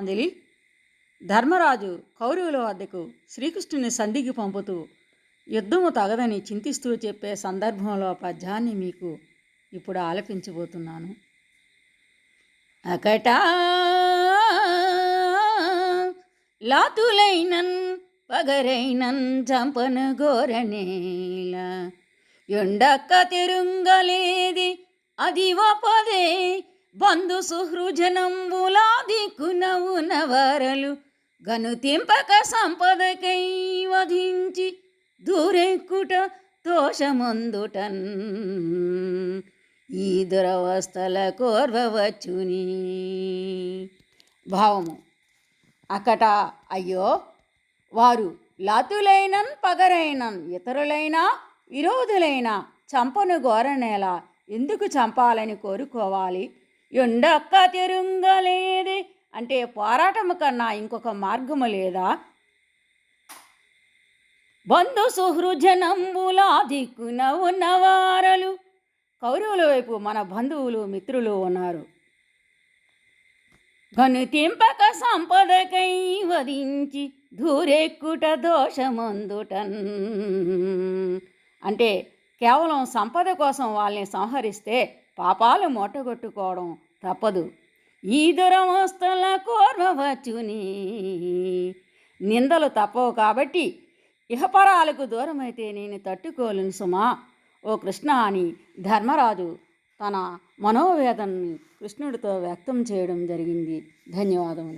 అంజలి ధర్మరాజు కౌరవుల వద్దకు శ్రీకృష్ణుని సంధికి పంపుతూ యుద్ధము తగదని చింతిస్తూ చెప్పే సందర్భంలో పద్యాన్ని మీకు ఇప్పుడు ఆలపించబోతున్నాను. అకటా లాతులైనన్ పగరైనన్ చంపను గోరనేల ఎండక్క తిరుంగలేది అది వపదే బంధు సుహృజనంబులాది గనుతింపక సంపదకై వధించి దూరెక్కుట దోషమందుటన్. ఈ దురవస్థల కోర్వవచ్చుని భావము. అకట అయ్యో వారు లాతులైనన్ పగరైనన్ ఇతరులైనా విరోధులైనా చంపను గోరనేలా ఎందుకు చంపాలని కోరుకోవాలి? ఎండక్క తిరుంగలేది అంటే పోరాటము కన్నా ఇంకొక మార్గము లేదా? బంధు సుహృజనంబులా దిక్కున ఉన్నవారలు కౌరవుల వైపు మన బంధువులు మిత్రులు ఉన్నారు. గనుతింపక సంపదకై వధించి దూరెక్కుట దోషమందుటన్. అంటే కేవలం సంపద కోసం వాళ్ళని సంహరిస్తే పాపాలు మూటగొట్టుకోవడం తప్పదు. ఈ దురవస్థల కోరవచ్చుని నిందలు తప్పవు కాబట్టి ఇహపరాలకు దూరమైతే నేను తట్టుకోలేను సుమా. ఓ కృష్ణ అని ధర్మరాజు తన మనోవేదనని కృష్ణుడితో వ్యక్తం చేయడం జరిగింది. ధన్యవాదములు.